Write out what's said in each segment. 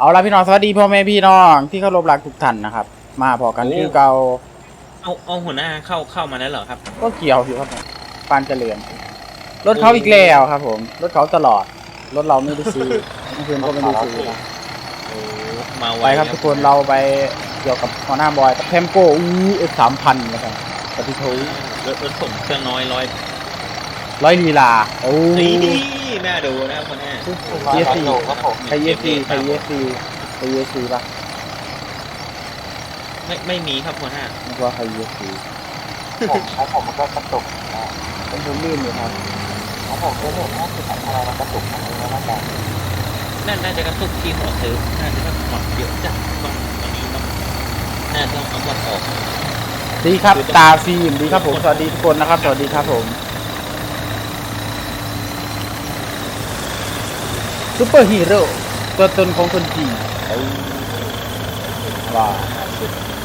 เอาละพี่น้องสวัสดีพ่อแม่พี่น้องที่เคารพรักทุกท่านนะครับ มาพอกันโอ้คือเก่าเอาเอาหัวหน้าเข้าเข้ามาแล้วเหรอครับ ก็เกี่ยวอยู่ครับผมปานเจริญรถเขาอีกแล้วครับ ผมรถเขาตลอดรถเราไม่ได้ซื้อเมื่อคืนก็ไม่ได้ซื้อนะโอ้มาไวไปครับทุกคนเราไปเกี่ยวกับหัวหน้าบอยกับเทมโก้อู้เอฟสามพันนะครับปฏิโทรถรถส่งเครื่องน้อยร้อย ร้อยลีลา โอ้นี่น่าดูนะครับหัวหน้าเยสีครับผมใครเยสีใครเยสีใครเยสีปะไม่ไม่มีครับหัวหน้านึกว่าใครเยสีผมของผมมันก็กระตุกนะเป็นคนลื่นอยู่ครับของผมก็เห็นว่าคืออะไรมันกระตุกอะไรไม่แน่ใจน่าน่าจะกระตุกที่หัวซื้อน่าจะแบบหมดเยอะจัดต้องวันนี้ต้องน่าจะต้องเอาหมดออกดีครับ ตาฟิล์มดีครับผม สวัสดีทุกคนนะครับ สวัสดีครับผม ซูเปอร์ฮีโร่ตัวตนของคนจีนเอ้ยว้าว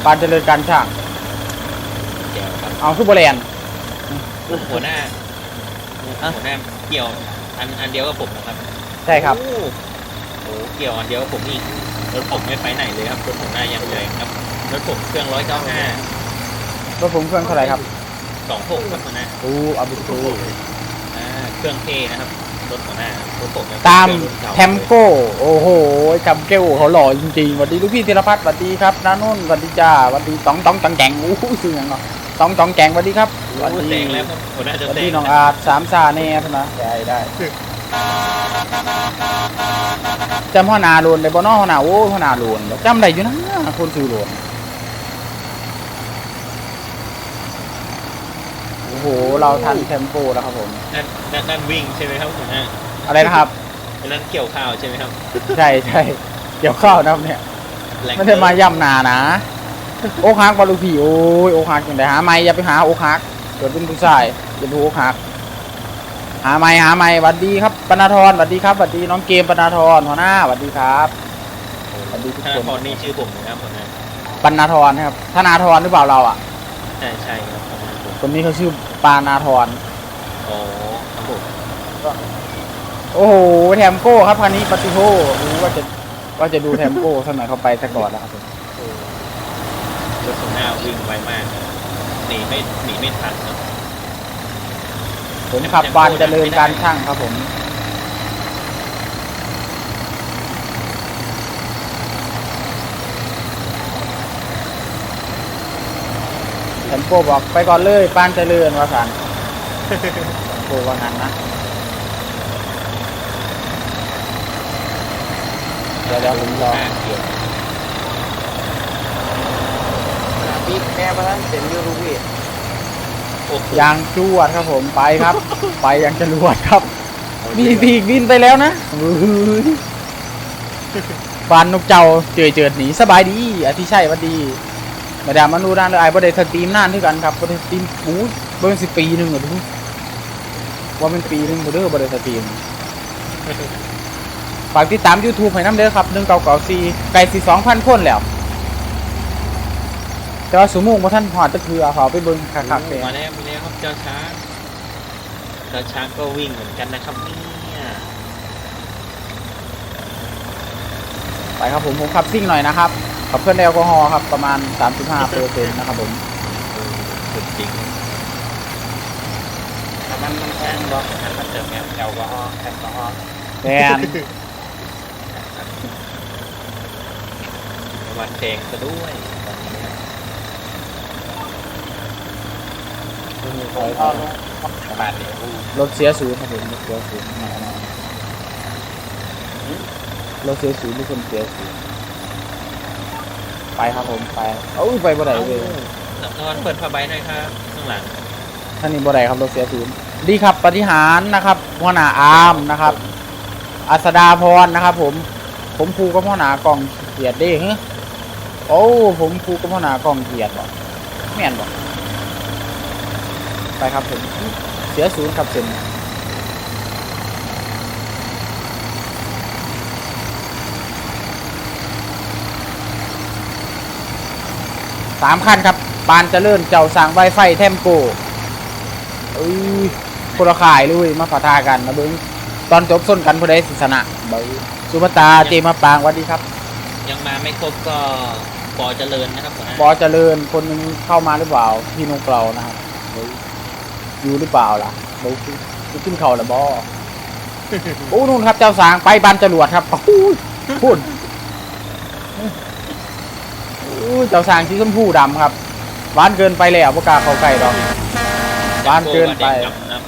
ปานเจริญการช่างแก้วครับเอาซูเปอร์แลนด์หัวหน้าหัวหน้าเกี่ยวอันอันเดียวกับผมนะครับใช่ครับ โอ้โหเกี่ยวอันเดียวกับผมอีกรถผมไม่ไปไหนเลยครับรถผมหน้ายังแรงครับรถผมเครื่องร้อยเก้าห้ารถผมเครื่องเท่าไหร่ครับสองหกครับหัวหน้าอู้อาบิทูอ่าเครื่องเทนะครับ รถหัวหน้ารถผมยังตามเครื่องรุ่นเก่แทมโก้ โอ้โหจำเก้วเขาหล่อจริงๆสวัสดีลูกพี่ธีรพัฒน์สวัสดีครับนานุ่นสวัสดีจ้าสวัสดีตองตองจังแกงอู้หูซื้อหยังเนาะตองตองแกงสวัสดีครับสวัสโอ้ดีแซงแล้วครับหัวหน้าสจะวัสแซดีงน้องอาร์ตสามซาแน่พะนะได้ได้จำพ่อนาโลนได้บ่เน้อพ่อนาโอ้พ่อนาโลนจำได้อยู่นะคนซื้อโลนโอ้โหเราทันเทมโปแล้วครับผม นั่นนั่นนั่นวิ่งใช่ไหมครับหัวหน้าอะไรนะครับ อันนั้นเกี่ยวข้าวใช่ไหมครับใช่ใช่เกี่ยวข้าวนะครับเนี่ยแรงไม่ได้มาย่ำนานะ โอ๊กฮักบอลลูกพี่โอ้ยโอ๊กฮักอย่างไรหาไม่อย่าไปหาโอ๊กฮักเกิดเป็นผู้ชายอย่าดูโอ๊กฮักหาไม่หาไม่หวัดดีครับปนาธรหวัดดีครับหวัดดีน้องเกมปนาธรหัวหน้าหวัดดีครับหวัดดีทุกธคนานพรนี่ชื่อผมนะครับหัวหน้าปนาธรนะครับธนาธรหรือเปล่าเราอะใช่ใช่ครับหัวหน้าผม คนนี้เขาชื่อปานาธรโอ้ครับผมโอ้โหแทมโก้ครับคันนี้ปฏิโทรู้ว่าจะว่าจะดูแทมโก้สักหน่อยเขาไปซะก่อนนะครับผมรถหัวหน้าวิ่งไวมากหนีไม่หนีไม่ทันครับผมขับวานเจริญการช่างครับผม มโก้บอกไปก่อนเลยปานเจริญว่าสันแทมโก้ว่างั้นนะเดี๋ยวเดี๋ยวผมรอหน้าเกี่ยวพี่แม่มาทั้งเสียงยูรูพี่โอ้โหยางจวดครับผมไปครับ ไปยังจรวดครับ มีปีกบินไปแล้วนะอื้อหือฟานนกเจ้าเจอเจิดหนีสบายดีอาทิชัยหวัดดี มาดามมานูนานเลยไอ้บ่ได้สตรีมนานที่กันครับบ่ได้สตรีมปูบ่เป็นสิปีหนึงเหรอทุกว่าเป็นปีหนึงบ่เด้อบ่ได้สตรีมฝากติดตาม YouTube ให้น้ำเด้อครับ1994ไก่สิ2,000คนแล้ว แต่ว่าสมุงบ่ทันฮอดตะคือเอาเขาไปเบิ่งคักๆเลยมาแล้วมาแล้วครับเจ้าช้างเจ้าช้างก็วิ่งเหมือนกันนะครับเนี่ยไปครับผมผมขับซิ่งหน่อยนะครับ ขับเคลื่อนแอลกอฮอล์ครับประมาณ 35เปอร์เซ็นต์นะครับผมสุดจริงแต่มันมันแพงบอกมันเติมแอลกอฮอล์แอลกอฮอล์แทนวันแดงซะด้วยวันนี้นะก็ประมาณนี้รถเสียศูนย์ครับผมรถเสียศูนย์รถเสียศูนย์ทุกคนเสียศูนย์ ไปครับผมไปเอ้าไปบ่ได้เลยนอนเปิดผ้าใบหน่อยครับข้างหลังท่านนี้บ่ได้ครับรถเสียศูนย์ดีครับปฏิหารนะครับหัวหน้าอาร์มนะครับ อัสดาพรนะครับ ผม ผมครูกับพ่อหน้ากองเกียรติเด้ฮะโอ้ผมครูกับพ่อหน้ากองเกียรติบ่แม่นบ่ไปครับผมเสียศูนย์ครับเซ็น สามขั้นครับปานเจริญเจ้าสั่งไวไฟเทมโกเอ้ยคนละขายเลยมาปะทากันนะเบิ้งตอนจบส้นกันพอได้สิสนะเบิ้งสุภตาเจมาปางสวัสดีครับ ยังมาไม่ครบก็ปอเจริญนะครับหัวหน้าบอเจริญคนหนึงเข้ามาหรือเปล่าพี่นกเรานะครับเฮ้ยอยู่หรือเปล่าล่ะบอจะขึ้นเขาหรือบอโอ้นู่นครับเจ้าสางไปบันจรวดครับโอ้ยพูดโอ้ยเจ้าสางที่ชมพูดำครับหวานเกินไปแล้วประกล้าศเขาไก่ดอกหวานเกินไปโกว่าแดงดำนะครับ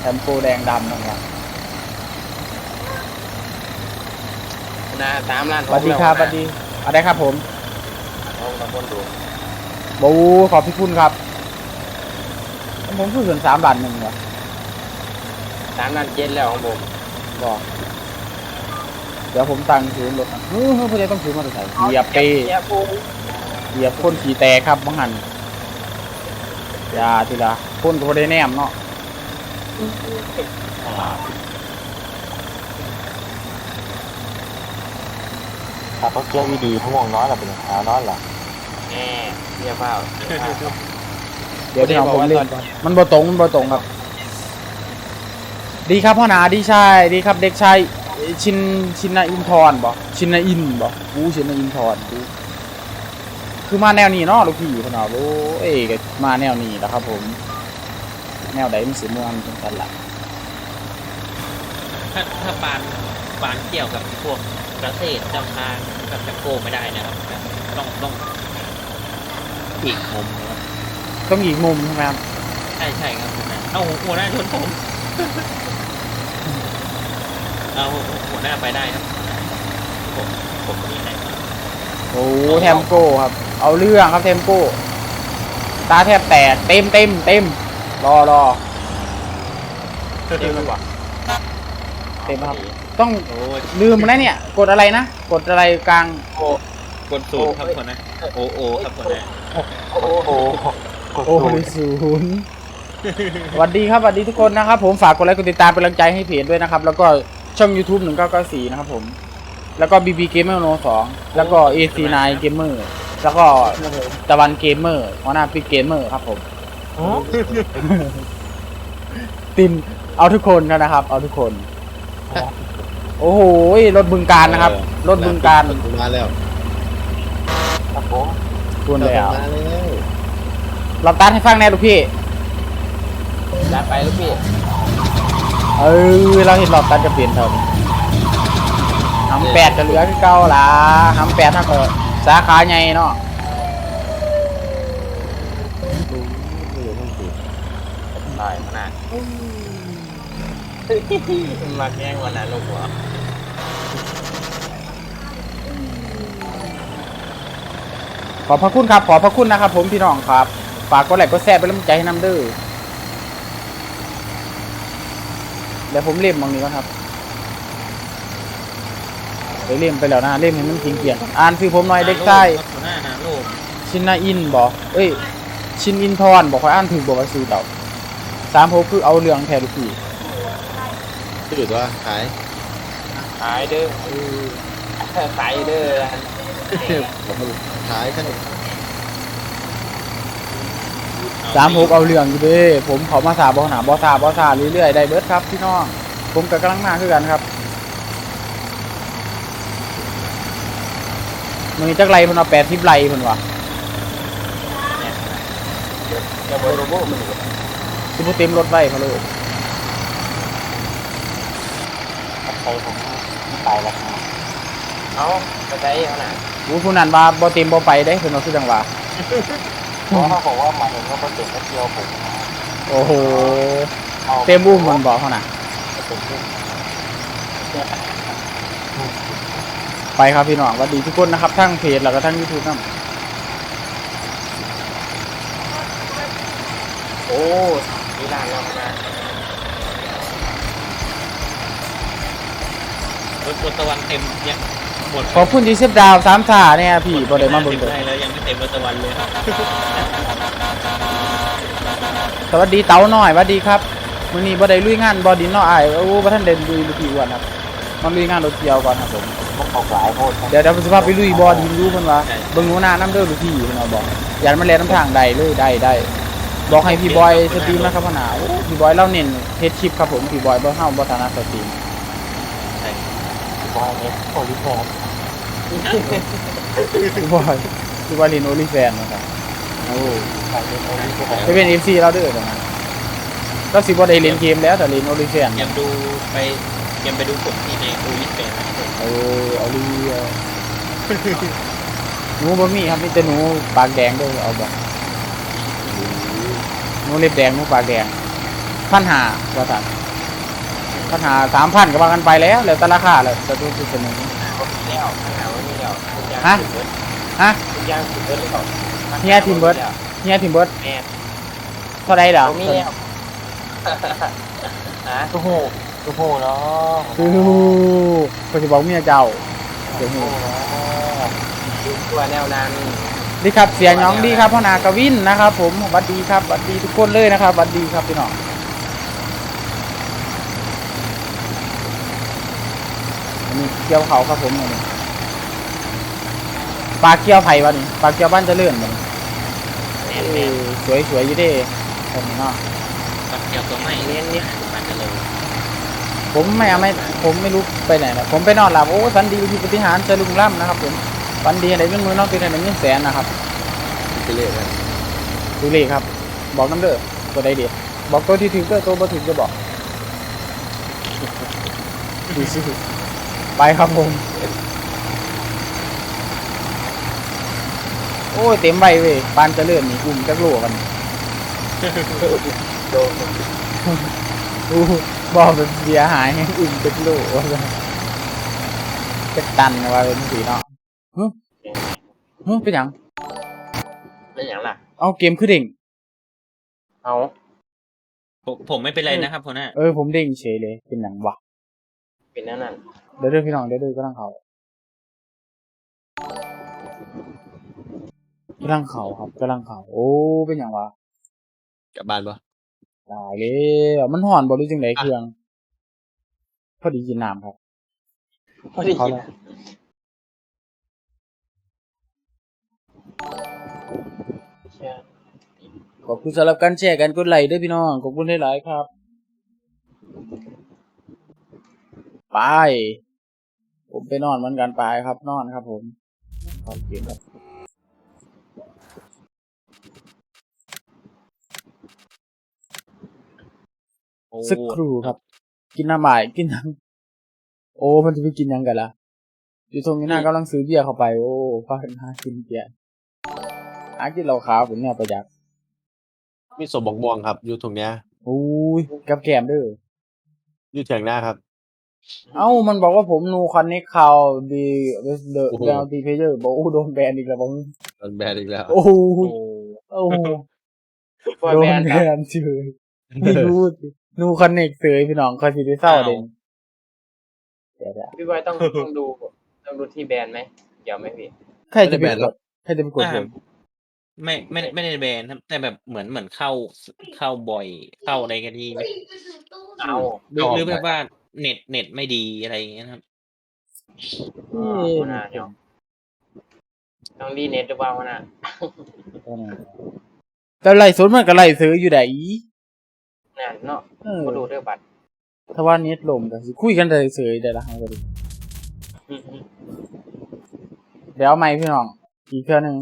แถมโกแดงดำนะครับนะสามล้านสวัสดีครับสวัสดีอะไรครับผมลองตะคนดูบูขอบพี่คุณครับ ผมพูดถึงสามบาทหนึ่งเหรอสามล้านเจ็ดแล้วของผมบอกเดี๋ยวผมตังค์ซื้อรถนะเฮ้ยเฮ้ยพวกนี้ต้องซื้อมอเตอร์ไซค์เหยียบเป เจ็บปูเหยียบคนขี่แตกครับบังหันอย่าทีละคนก็บ่ได้แนมเนาะถ้าเขาเชื่อวีดีเขามองน้อยหรอเป็นขาน้อยหรอแง่เรียบเปล่าเดี๋ยวที่เอาผมเล่นก่อนมันบ่ตรงมันบ่ตรงครับ ดีครับพ่อหนาดีชายดีครับเด็กชายชินชินนาอินทรบ่ชินนาอินบ่กูชินนาอินทรกู คือมาแนวนี้เนาะลูกพี่พ่อหนาโอ้เอ้ยก็มาแนวนี้แหล้วครับ ผม แนวใดมันสิม่วนจังซั่นล่ะถ้าถ้าปานปานเกี่ยวกับพวกเกษตรจำทางกับจะโกไม่ได้นะครับ ต้องต้องอีกมุมนะครับต้องอีกมุมใช่ไหมครับใช่ใช่ครับหัวหน้าเอาหัวหน้าชนผมเอาหัวหน้าไปได้ครับผมผมมีให้โอ้แทมโก้ครับ เอาเรื่องครับเทมโก้ตาแทบแตกเต็มเต็มเต็มรอรอเต็มแล้ววะเต็มครับ ต้องโอ้ยลืมนะเนี่ย กดอะไรนะ กดอะไรกลางกดศูนย์ครับหัวหน้าโอโอครับหัวหน้าโอ้โหกดโอ้ศูนยย์ศูนย์สวัสดีครับสวัสดีทุกคนนะครับ ผมฝากกดไลค์กดติดตามเป็นกำลังใจให้เพจด้วยนะครับ แล้วก็ช่อง YouTube 1994 นะครับผม แล้วก็ BB Gamer No 2แล้วก็ AC9 Gamer แล้วก็ตะวันเกมเมอร์หัวหน้าพี่เกมเมอร์ครับผมตินเอาทุกคนนะครับ เอาทุกคนโอ้โหรถบึงการนะครับ รถบึงการมาแล้วครับผมคุณแล้วมาแล้วเราตัดให้ฟังแน่ลูกพี่จัดไปลูกพี่เออเราเห็นรอบตัดจะเปลี่ยนเท่านี้หำแปดจะเหลือคือเก่าล่ะหำแปดถ้าเกิด สาขาใหญ่เนาะหน่อยขนาดมาแกล้งวันนั้นลูกหัวขอบพระคุณครับ ขอบพระคุณนะครับผมพี่น้องครับ ฝากกดไลค์กดแชร์เป็นกำลังใจให้น้ำเด้อเดี๋ยวผมเล่มมองนี้ก่อนครับ เดี๋ยวเล่มไปแล้วนะเล่มให้มันทิ้งเกียงอ่านคือผมหน่อยเด็กใต้ครับหัวหน้านาโลกชินนาอินบอกเอ้ย ชินอินทรบอกคอยอ่านถูกบอกว่าซื้อเต่าสามโพคือเอาเรื่องแทนลูกพี่ชื่อว่าขายขายเด้อขายเด้อขายขนมสามโพเอาเรื่องอยู่เด้ผมเขามาสาบอหนาบอสาบอสาเรื่อยๆได้เบิร์ดครับพี่น้องผมกับกำลังมาคือกันครับ มือจักไรพนเอาแปดทิปไรพนวะจะบริโภคมันสิบ่เต็มรถไว้พะโลกไปผมไปแล้วเอาไปใช้ขนาดอู้ผู้นั้นว่าบ่เต็มบ่ไปได้เพิ่นว่าคือจังหวะเพราะเขาบอกว่ามายถึงว่าโปรเจกต์ก็เที่ยวผมโอ้โห เต็มอุ้มมันบอกเขาน่ะ ไปครับพี่น้องสวัสดีทุกคนนะครับทั้งเพจแล้วก็ทั้ง YouTube นำโอ้มีร้านแล้วนะรถรถตะวันเต็มยังหมดขอบคุณที่เซฟดาวสามสาเนี่ยพี่บ่ได้มาเบิ่งเต็เลยได้แล้วยังไม่เต็มรถตะวันเลยครับสวัสดีเต๋าหน่อยสวัสดีครับมื้อนี้บ่ได้ลุยงานบ่ดินเนาะอ้ายโอ้บ่ทันได้ลุยลูกพี่อ้วนครับ มาลุยงานรถเกี่ยวก่อนครับผมมันออกหลายโพดเดี๋ยวเดี๋ยวผมสิพาไปลุยบ่ดินรู้เพิ่นว่าเบิ่งหนูหน้าน้ำเด้อลูกพี่เพิ่นเอาบอกอยากมันแล่นน้ำทางใดเลยได้ได้บอกให้พี่บอยสตรีมนะครับพ่อหนาโอ้พี่บอยเราเน้นเฮ็ดคลิปครับผมพี่บอยบ่เฮาบ่ถนัดสตรีมบอยเอ็กโอลิโพสคือว่าคือว่าลินโอลิแฟนนะครับโอ้ฝากเป็นโอลิฟแฟนจะเป็นเอฟซีเราเด้อตรงนั้นก็สิบ่ได้เล่นเกมแล้วแต่ลินโอลิแฟนยังดูไป ยังไปดูผมที่ในโอลิสเปนนะครับผมเออเอาลีเอาหนูบ่มีครับมีแต่หนูปากแดงเด้อเอาบ่หนูเล็บแดงหนูปากแดงพันหาว่าซั่นพันหาสามพันก็ว่ากันไปแล้วแล้วแต่ราคาแล้วแต่ตัวคือเสนอเขามีแล้วขนาดว่ามีแล้วทุกอย่างฮะถึงเบิดฮะทุกอย่างถึงเบิดเลยเหรอเฮียทีมเบิร์ดเฮียทิมเบิร์ดแม่เท่าไรเด้อเขามีแล้วฮะโอ้โห โอ้โหเนาะคือก็สิบอกเมียเจ้าเดี๋ยวโอ้นี้โหเนาะตัวแนวนั้นดีครับ เสียงน้องดีครับพ่อนากวินนะครับ ผมสวัสดีครับสวัสดีทุกคนเลยนะครับสวัสดีครับพี่น้องอันนี้เกี่ยวเขาครับผมอันนี้ปลาเกี่ยวไผ่วะนี่ปลาเกี่ยวบ้านเจะเลื่อนมันแน่นเอแน่นอสวยสวยอยู่เด้ผมเนาะปักเกี่ยวตัวใหม่เน้นเนี่ยมันจะเลย ผมไม่เอาไม่ผมไม่รู้ไปไหนนะผมไปนอนหลับโอ้สันดีอยู่ปฏิหารย์เจอลุงล่ำนะครับผมวันดีอะไรเงินมือน้องตีอะไรเงินแสนนะครับไปเรื่อยนะดูเลขครับ บอกน้ำเด้อตัวใดเดียวบอกตัวที่ถึงเด้อตัวบ่ถึงจะบอกดีสิไปครับผมโอ้ยเต็มใบเว้ยปานเจะเลื่อนนี่กลุ่มจักโลกันโดน อู้บอกเป็นเสียหายให้อุ่มจักโลว่าซั่นจักตันว่าเป็นสีเนาะฮึฮึเป็นหยังเป็นอย่างล่ะ เอาเกมคือเด้งเอาผมผมไม่เป็นไรนะครับผมน่ะเออผมเด้งเฉยเลย เป็นหยังวะเป็นนั่นนั่นเดี๋ยวเด้อพี่น้องเดี๋ยวเด้อก็ต้องเขากำลังเขาครับกำลังเขา โอ้ เป็นหยังวะกลับบ้านปะ ตายเลยมันห่อนบ่หรือจังไดเครื่อง พอดีกินน้ำครับ พอดีเขาแล้วขอบคุณสำหรับการแชร์กันกดไลค์ด้วยพี่น้อง ขอบคุณหลายๆครับ ไป ผมไปนอนเหมือนกันไปครับ นอนครับผมขอบคุณครับ สักครู่ครับ กินน้ำบ่ายกินน้ำโอ้ มันจะไปกินหยังกันล่ะอยู่ตรงนี้หน้ากำลังซื้อเบียร์เข้าไป โอ้ฟ้าเป็นหากินเบียร์หากินเหล้าขาวผมเนี่ยประหยัดมีสมบอกบวงครับ อยู่ตรงเนี้ยอุ้ยกับแกมเด้ออยู่เถียงหน้าครับ เอ้ามันบอกว่าผมนูคอนเนคคาวดีเดอะโอ้โหเดลตีเพเยอร์บอกโอ้โดนแบนอีกแล้วผมโดนแบนอีกแล้ว โอ้โหโอ้โอ้โหบอยโดแบนนด์แบครับนเฉยไม่รู้สิ นูคอนเนคเสยพี่น้องคอยสิได้เศร้าเด่นเดี๋ยวๆพี่บอยต้องต้องดูต้องดูที่แบนไหมเกี่ยวไหมพี่ใครจะไปไม่ได้แบนกหรอดใครจะไปกดผมไม่ไม่ไม่ได้แบนครับแต่แบบเหมือนเหมือนเข้าเข้าบ่อยเข้าอะไรกันที่ไม่เอาหรือหรือแบบว่าเน็ตเน็ตไม่ดีอะไรอย่างเงี้ยครับอ๋อหัวหน้าเนาะต้องรีเน็ตหรือเปล่าหัวหน้าแต่ไล่สดมันก็ไล่ซื้ออยู่ไหน นั่นเนาะเออมาดูเรื่องบัตรถ้าว่าเน็ตลมก็สิคุยกันได้เสยได้ละครับก็ดีอืมเดี๋ยวเอาไม้พี่น้อง อีกเครื่องหนึง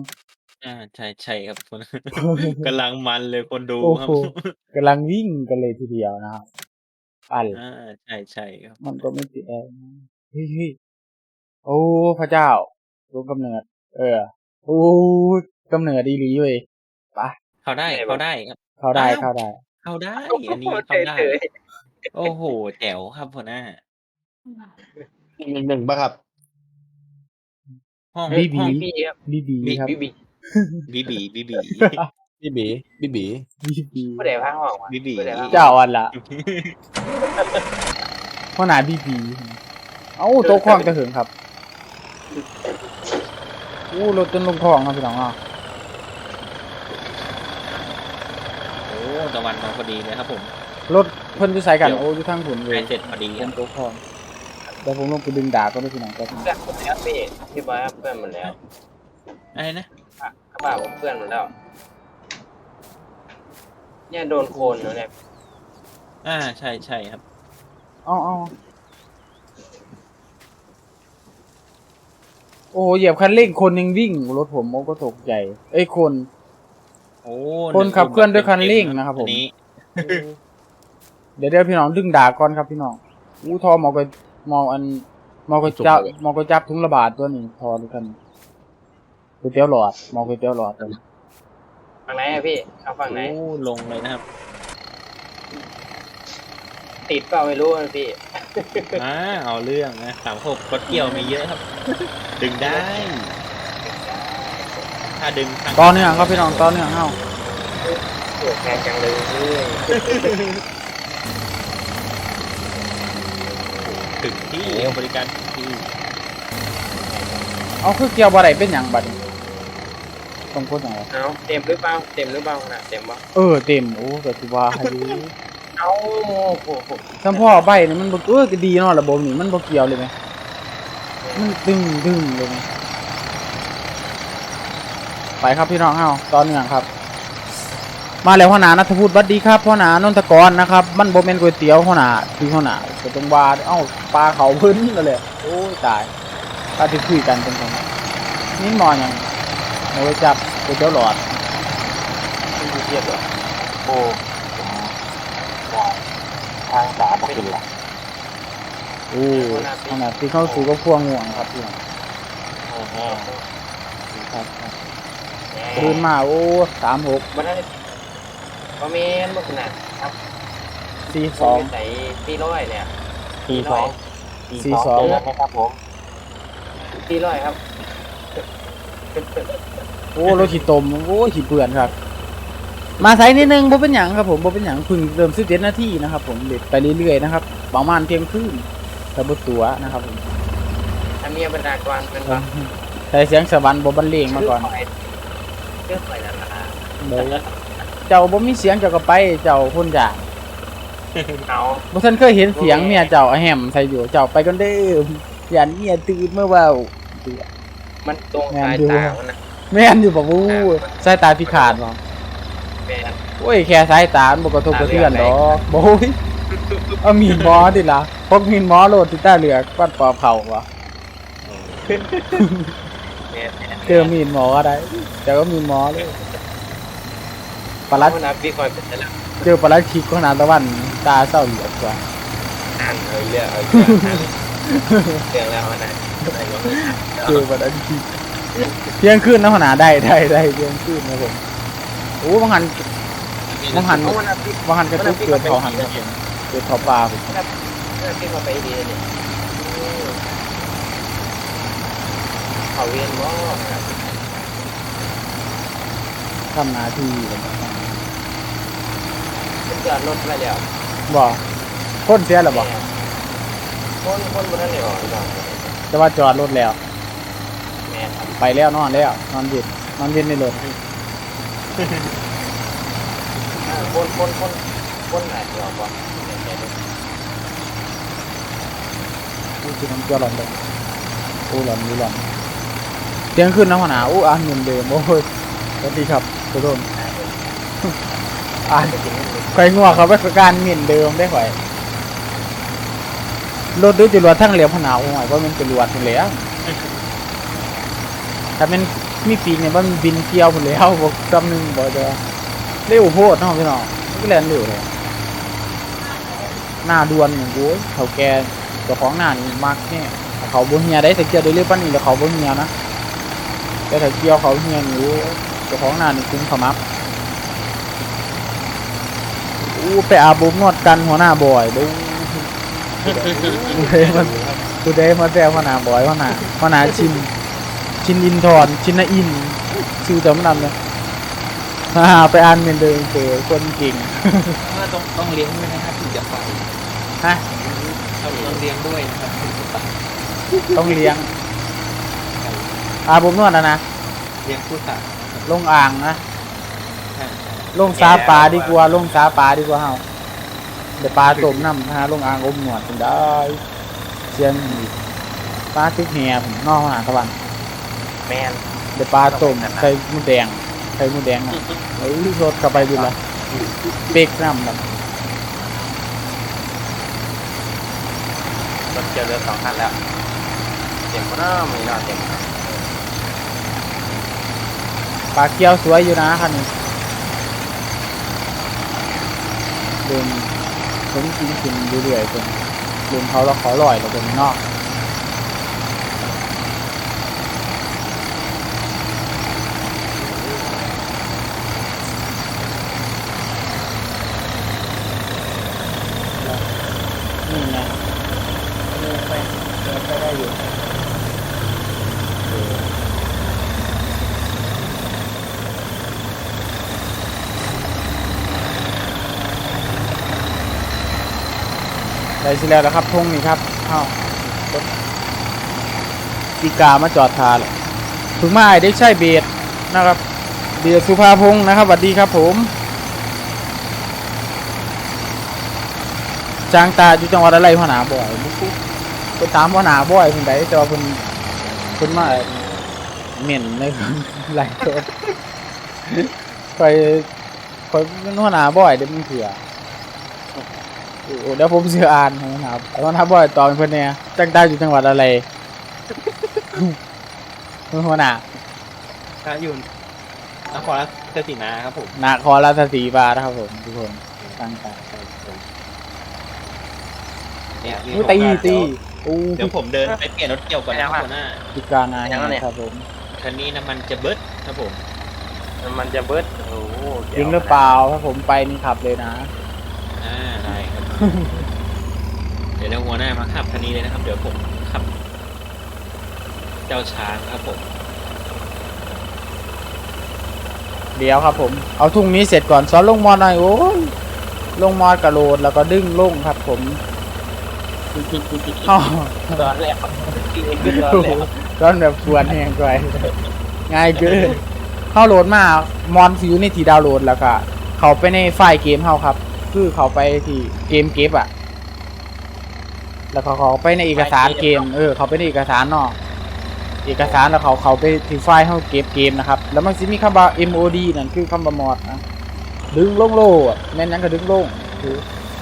อ่าใช่ใช่ครับคน กำลังมันเลยคนดูโอ้ครับโห กำลังวิ่งกันเลยทีเดียวนะครับอัน อ่าใช่ใช่ครับมันก็ไม่ติดแอร์นะเฮ้ยเฮ้ยโอ้ พระเจ้ารู้กำเนิด เออ โอ้กำเนิดดีหลีเว้ยไปเข้าได้เข้าได้ครับ เข้าได้อ้าว เข้าได้ เข้าได้ อันนี้เข้าได้ เฉยโอ้โห แจ๋วครับหัวหน้า หนึ่งหนึ่งป่ะครับ ห้องบีบี ห้องๆพี่ครับบีบีครับ บีบีบีบีบีบีบีบีบีบีบีบีผู้ใดพังห้องวะบีบีผู้ใดพังเจ้าอันละพ่อหนาบีบี เอ้าโต๊ะควางจะถึงครับ โอ้รถจนลงคลองครับพี่น้องอะ โอ้ ตะวันมาพอดีเลยครับผมรถเพิ่นจะใส่กันโอ้อยู่ทางผุนเลใกล้ยเสร็จพอดีผครัมบโต๊ะคลองเดี๋ยวผมลงไปดึงดาบก็ได้พี่น้องก็เพื่อนหมดแล้วพี่พี่บอยครับเพื่อนหมดแล้วอะไรนะกระเป๋าผมเพื่อนหมดแล้ว เนี่ยโดนโคนเนาะเนี่ยอ่าใช่ใช่ครับ เอ้าเอ้าโอ้เหยียบคันเร่งคนยังวิ่งรถผมโอ้ก็ตกใจ เอ้ยคนโอ้คนขับเคลื่อนด้วยคันเร่งนะครับผม อันี้เดี๋ยวเดี๋ยวพี่น้องดึงด่าก่อนครับพี่น้อง อู้ทอหมอกระหมออันหมอกระจับหมอกระจับทุงระบาดตัวนี้ทอดูกันก๋วยเตี๋ยวหลอดหมอก๋วยเตี๋ยวหลอดตัวนี้ฝั่งไหนอะพี่เข้าฝั่งไหน โอ้ลงเลยนะครับติดเปล่าไม่รู้อะพี่ อ่าเอาเรื่องนะสามหกรถเกี่ยวมีเยอะครับ ดึงได้ ถ้าดึงทางตอนเนื่องครับพี่น้องตอนเนื่องเอ้าปวดแขนจังเลยถึงที่บริการถึงที่เอาคือเกี่ยวบ่ได้เป็นหยังบัดนี้ต้องพูดยังไงเอาเต็มหรือเปล่าเต็มหรือเปล่านะเต็มบ่เออเต็มโอ้ก็สิว่าให้อยู่เอาโอ้โหทั้งพ่อใบนี่มันบ่เออก็ดีเนาะระบบนี่มันบ่เกี่ยวเลยไหมมันดึงดึงเลยไหม ไปครับพี่น้องเฮาตอนเนื่องครับ มาแล้วหัวหน้านัทพูดบัดดีครับหัวหน้านนทกรนะครับมันบ่แม่นก๋วยเตี๋ยวหัวหน้าคือหัวหน้าก็ต้องว่าเอ้าปลาเขาเพิ่นนั่นแหละโอ้ยตายถ้าที่คุยกันเป็นคนนี่มอหยังเอาไว้จับก๋วยเตี๋ยวหลอดมีเทียบเหรอโอ้ทางสาบกินละโอ้ขนาดที่เข้าสู่ก็พวงง่วงครับพี่น้องโอ้โหครับ ครับตื่นมาโอ้สามหกมันได้บ่แม่นบ่ขนาดครับสี่สสอองงใส่ตีร้อยเนี่ยทีสองสี่สองเจอนะครับผมตีร้อยครับโอ้รถขี่ตมโอ้ขี่เปื่อนครับ มาไซนิดนึงบ่เป็นหยังครับผมบ่เป็นหยังเพึ่งเริ่มสิบเจ็ดนาทีนะครับ ผมเด็ดไปเรื่อยๆนะครับประมาณเที่ยงคืนแต่บ่ตัวนะครับผมถ้าเมียบรรดากรเป็นว่าใส่เสียงสวรรค์บ่บรรเลงมาก่อน เรื่องไปนั่นล่ะเดี๋ยวเจ้าบ่มีเสียงเจ้าก็ไป เจ้าคนอยากเอาบ่ทันเคยเห็นเสียงเมียเจ้าแหมใส่อยู่ เจ้าไปกันเด้ออย่าเมียตื่นเมื่อเว้ามันตรงสายตามันนะแม่นอยู่บ่วู้สายตาพิฆาตบ่แม่นโอ้ยแค่สายตามันบ่กระทบกระเทือนดอกโอ้ยเอามีดหมอดิล่ะพกมีดหมอโลดที่ตาเหลือกวัดปอเผาวะแม่นแม่น เจอมีดหมอก็ได้แต่ก็มีดหมอเลยปลาลัดมันนับพี่คอยเป็นแต่ละเจอปลาลัดคิกขนาดตะวัน ตาเศร้าเหลือกกว่าอ่านเอาเรื่องเอาเรื่องอ่านเรื่องแล้วนะอะไรวะเจอปลาลัดคิกเที่ยงคืนนะขนาดได้ได้ได้เที่ยงคืนนะผมโอ้บางหันบางหันเอามันนับพี่บางหันกระตุกเกิดเขาหันนะผมเกิดเขาปลาผมนับพี่มาไปดีเนี่ย เขาเวียนว่าทำหนาทีเลยเป็นจอดรถไปแล้วบ่คนเสียหรอบ่คนคนบนนั้นเลยบอกพี่น้องแต่ว่าจอดรถแล้ว แม่ครับไปแล้วนอนแล้วนอนเย็นนอนเย็นในรถคนคนคนคนไหนเดียวก่อนอู้คือน้ำเกลือหลอนเลยอู้หลอนอู้หลอน ตียงคืนนะหัวหน้าอู้อ่านเงินเดิมโอ้ยสวัสดีครับทุกคนอ่านไข่งัวเขาไปประการเงินเดิมได้ข่อยรถด้วยจรวดทั้งเหลียวหัวหน้าโอ้ยว่ามันจรวดพุ่นแล้วถ้ามันมีปีกเนี่ยมันบินเกี่ยวพุ่นแล้วบอกจำหนึ่งบอกจะเร็วโพดเนาะพี่น้องมันก็แล่นเร็วเลยหน้าดวนอย่างกูเขาแกเจ้าของหน้านี่มักเนี่ยเขาบ่เฮียได้แต่เกี่ยวได้เรื่อยปานนี้แล้วเขาบ่เฮียนะ แต่ถ้าเกี่ยวเขาเฮียนี่โอ้เจ้าของหน้านี่คุ้มขมับอู้ไปอาบอบนวดกันหัวหน้าบ่อยดูกูได้มากูได้มาแซวหัวหน้าบ่อยหัวหน้าหัวหน้าชิน ชินอินทรชินนาอินชื่อจำนำเลยฮ่าไปอ่านเมนเดิมเจอคนเก่งว่าต้องต้องเลี้ยงด้วยนะครับถึงจะไปฮะต้องต้องเลี้ยงด้วยนะครับถึงจะไปต้องเลี้ยง อาบอบนวดนะนะเลี้ยงผู้สาวลงอ่างนะใช่ใช่ลงซาปลาดีกว่าลงซาปลาดีกว่าเฮาเดี๋ยวปลาต้มน้ำนะฮะลงอ่างอมหนวดถึงได้เชียงอีกปลาตึกแหผมนอกหาตะวันแมนเดี๋ยวปลาต้มไข่มูแดงไข่มูแดงน่ะเอ้ยรสเข้าไปดูละเป๊กน้ำแบบรถเจอเรือสองคันแล้วเจต็มก็น่าไม่น่าเต็มครับ ปลาเกี้ยวสวยอยู่นะคันนี้เดินผมกินกินเรื่อยๆจนลืมเขาแล้วเขาลอยเราเป็นนอก นี่ไงเดินไปเดินไปได้อยู่เออ ได้สิแล้วนะครับทงนี่ครับเอ้ารถปีกามาจอดทาเลยถึงมาไอ้เด็กใช่เบียดนะครับ เบียดสุภาพงศ์นะครับสวัสดีครับผมจางตาอยู่จังหวัดอะไรพ่อหนาบ่อยบุกุไปตามพ่อหนาบ่อยเพิ่นได้แต่ว่าเพิ่นเพิ่นมาเหม็นในเพิ่นหลายตัวคอยคอยพ่อหนาบ่อยเดี๋ยวมึงเถื่อ เดี๋ยวผมสิอ่านให้พ่อหนาพ่อหนาบ่อยตอนเพิ่นเนี่ยจางตาอยู่จังหวัดอะไรพ่อหนาถ้าอยู่นครราชสีมาครับผมนาคอราชสีมานะครับผมทุกคนจางตาเนี่ยอู้ตีตีอู้เดี๋ยวผมเดินไปเปลี่ยนรถเกี่ยวก่อนนะครับหัวหน้าพิการนายครับผมคันนี้น้ำมันจะเบิดครับผมมันจะเบิดโอ้โหจริงหรือเปล่าถ้าผมไปนี่ขับเลยนะอ่าได้ครับ เดี๋ยวเดี๋ยวหัวหน้ามาขับคันนี้เลยนะครับ เดี๋ยวผมขับ เจ้าช้างครับผม เดี๋ยวครับผม เอาทุ่งนี้เสร็จก่อนซ้อนลงมอหน่อยโอ้ยลงมอกระโดดแล้วก็ดึงลงครับ ผมเข้าร้อนแล้วกินขึ้นร้อนแล้วร้อนแบบควรแหงไกลง่ายเกินเข้าโหลดมา มอนฟิวในที่ดาวน์โหลดแล้วก็ เขาไปในไฟล์เกมเขาครับ คือเขาไปที่เกมเก็บอะแล้วก็เขาไปในเอกสารเกม เออ เขาไปในเอกสารเนาะเอกสารแล้วเขาเขาไปที่ไฟล์เขาเก็บเกมนะครับ แล้วมันจะมีคำว่า MOD นั่นคือคำว่ามอดนะ ดึงลงโลอะแม่นยังก็ดึงลงคือ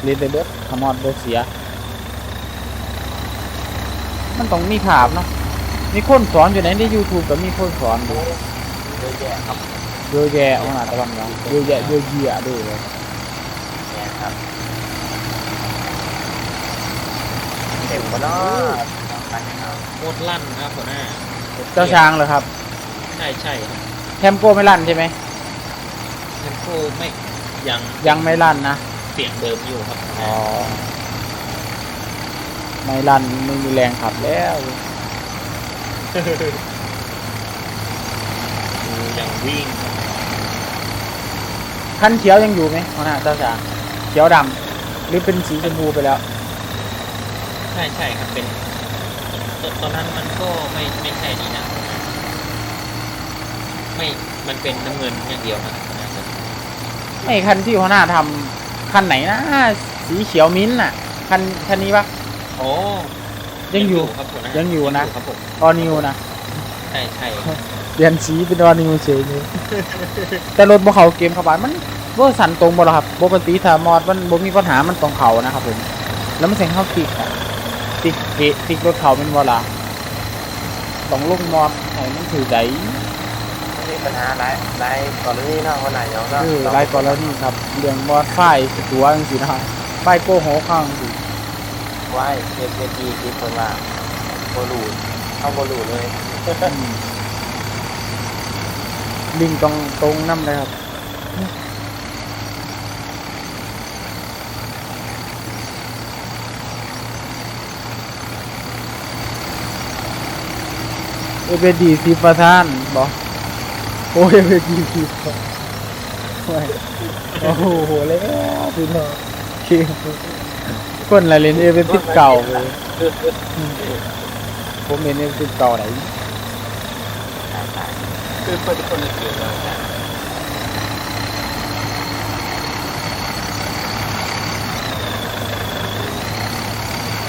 เรียนไปเบิดขมอดเบิดเสีย มันต้องมีภาพเนาะ มีคนสอนอยู่ในใน YouTube ก็มีคนสอนอยู่เยอะแยะครับเยอะแยะเอาหน้าตะวันวะเยอะแยะเยอะเยียด้วยเลยเนี่ยครับเต็มก็น่าไปครับโคตรลั่นครับหัวหน้าเจ้าช้างเหรอครับ ใช่ใช่ครับแทมโก้ไม่ลั่นใช่ไหมเทมโปไม่ยังยังไม่ลั่นนะ เสียงเดิมอยู่ครับอ๋อ ไม่ลั่นไม่มีแรงขับแล้วยังวิ่งครับคันเขียวยังอยู่ไหมหัวหน้าเจ้าช้างเขียวดำหรือเป็นสีชมพูไปแล้ว ใช่ใช่ครับเป็นตตอนนั้นมันก็ไม่ไม่ใช่นี่นะ ไม่ มันเป็นน้ำเงินอย่างเดียวนะครับไม่คันที่หัวหน้าทำคันไหนนะสีเขียวมิ้นท์น่ะ คันคันนี้ปะโอ้ยังอยู่ครับผมนะยังอยู่นะครับผมออนิวนะใช่ใช่ครับเปลี่ยนสีเป็นออนิวเฉยเลยแต่รถบ่เขาเกมเข้าไปมัน เวอร์สันตรงบ่หรอครับปกติถ้ามอดมันบ่มีปัญหามันตรงเขานะครับผมแล้วมันเสียงเข้าติกอะติกเกะติกรถเขาเป็นบ่ล่ะต้องลงมอดให้มันถือใจมีปัญหาหลายหลายกรณีเนาะคนไหนเนาะเออรายก่อนแล้วนี่ครับเรื่องมอดไฟสิตัวจังซี่นะครับไฟโกโหข้างสิไหว้เอฟเอจีที่คนว่าโบลูเข้าโบลูเลยอืมลิงตรงตรงน้ำเลยครับ เอเบดีสิประธานบอกโอ้ยเอเบดีสิโอ้โหแล้วพี่น้องคือคนละเล่นเอเบติเก่าเลยผมเล่นเอเบติเก่าไหนคือคนคนละเกี่ยวเลยนะ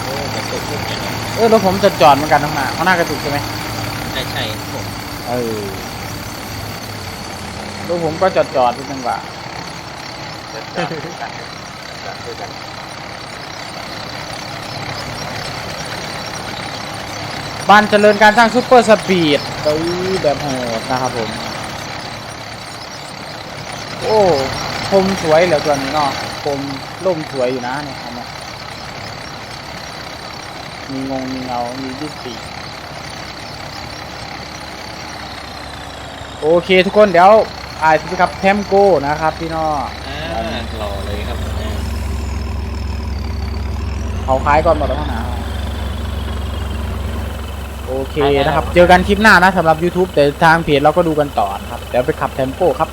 โอ้กระตุกลูกเนี่ยเอรถผมจะจอดเหมือนกันข้งหน้าข้าหน้ากระตุกใช่ไหม ช่ใช่ครับผมเออรถผมก็จอดจอดเป็นจังหวะคือกันรบ้านเจริญการสร้างซูเปอร์สปีดเอ้ยแบบโหดนะครับผม โอ้พรมสวยเหลือเกินเนาะพรมล่มสวยอยู่นะเนี่ยอันเนี้ยมีงงมีเงา มียี่สิบ โอเคทุกคนเดี๋ยวอ่าสวัสดีครับแทมโก้นะครับพี่น้องอ่ารอเลยครับอ่าเขาคล้ายก่อนหมดแล้วมั้งนะโอเคนะครับ เจอกันคลิปหน้านะสำหรับ YouTube แต่ทางเพจเราก็ดูกันต่อนะครับ เดี๋ยวไปขับแทมโก้ครับ